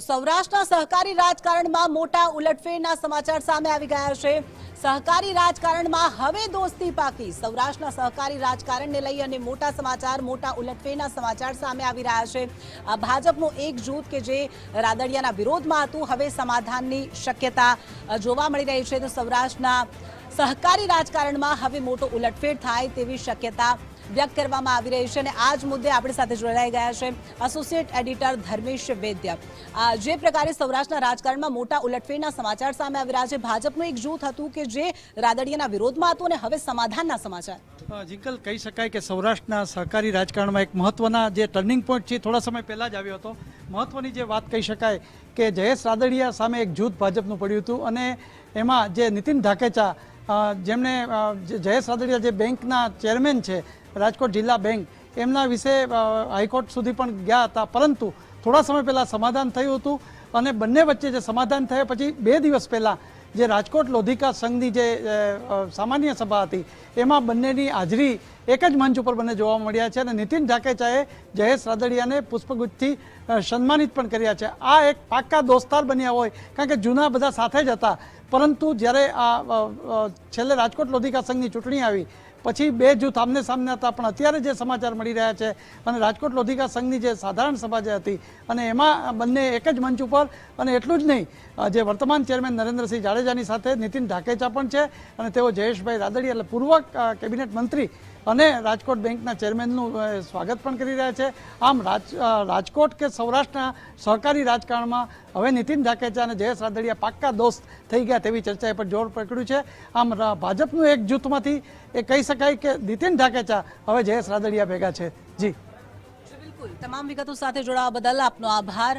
સૌરાષ્ટ્રના સહકારી રાજકારણમાં મોટા ઉલટફેરના સમાચાર સામે આવી ગયા છે. સહકારી રાજકારણમાં હવે દોસ્તી પાકી. સૌરાષ્ટ્રના સહકારી રાજકારણને લઈ અને મોટા સમાચાર, મોટા ઉલટફેરના સમાચાર સામે આવી રહ્યા છે. ભાજપનું એક જૂથ કે જે રાદડિયાના વિરોધમાં હતું, હવે સમાધાનની શક્યતા જોવા મળી રહી છે. તો સૌરાષ્ટ્રના સહકારી રાજકારણમાં હવે મોટો ઉલટફેર થાય તેવી શક્યતા વ્યક્ત કરવામાં આવી રહી છે અને આ જ મુદ્દે આપણી સાથે જોડાઈ ગયા છે એસોસિએટ એડિટર ધર્મેશ વૈદ્ય. જે પ્રકારે સૌરાષ્ટ્રના રાજકારણમાં મોટા ઉલટફેરના સમાચાર સામે આવી રહ્યા છે, ભાજપનું એક જૂથ હતું કે જે રાદડિયાના વિરોધમાં હતું અને હવે સમાધાનના સમાચાર. જિંકલ, કહી શકાય કે સૌરાષ્ટ્રના સહકારી રાજકારણમાં એક મહત્વના જે ટર્નિંગ પોઈન્ટ છે થોડા સમય પહેલાં જ આવ્યો હતો. મહત્વની જે વાત કહી શકાય કે જયેશ રાદડિયા સામે એક જૂથ ભાજપનું પડ્યું હતું અને એમાં જે નીતિન ધાકેચા જેમણે જયેશ રાદડિયા જે બેંકના ચેરમેન છે, રાજકોટ જિલ્લા બેંક, એમના વિશે હાઈકોર્ટ સુધી પણ ગયા હતા. પરંતુ થોડા સમય પહેલાં સમાધાન થયું હતું અને બંને વચ્ચે જે સમાધાન થયા પછી બે દિવસ પહેલાં જે રાજકોટ લોધિકા સંઘની જે સામાન્ય સભા હતી, એમાં બંનેની હાજરી એક જ મંચ ઉપર બંને જોવા મળ્યા છે અને નીતિન ઢાકેચાએ જયેશ રાદડિયાને પુષ્પગુચ્છથી સન્માનિત પણ કર્યા છે. આ એક પાક્કા દોસ્તાર બન્યા હોય, કારણ કે જૂના બધા સાથે જ હતા. પરંતુ જ્યારે આ છેલ્લે રાજકોટ લોધિકા સંઘની ચૂંટણી આવી, પછી બે જૂથ આમને સામને હતા, પણ અત્યારે જે સમાચાર મળી રહ્યા છે, અને રાજકોટ લોધિકા સંઘની જે સાધારણ સભા જે હતી, અને એમાં બંને એક જ મંચ ઉપર, અને એટલું જ નહીં જે વર્તમાન ચેરમેન નરેન્દ્રસિંહ જાડેજાની સાથે નીતિન ઢાકેચા પણ છે, અને તેઓ જયેશભાઈ રાદડી એટલે પૂર્વ કેબિનેટ મંત્રી અને રાજકોટ બેંકના ચેરમેનનું સ્વાગત પણ કરી રહ્યા છે. આમ રાજ રાજકોટ કે સૌરાષ્ટ્રના સહકારી રાજકારણમાં હવે નીતિન ઢાકેચા અને જયેશ રાદડિયા પાક્કા દોસ્ત થઈ ગયા તેવી ચર્ચાએ પર જોર પકડ્યું છે. આમ ભાજપનું એક જૂથમાંથી એ કહી શકાય કે નીતિન ઢાકેચા હવે જયેશ રાદડિયા ભેગા છે. જી, બિલકુલ. તમામ વિગતો સાથે જોડાવા બદલ આપનો આભાર.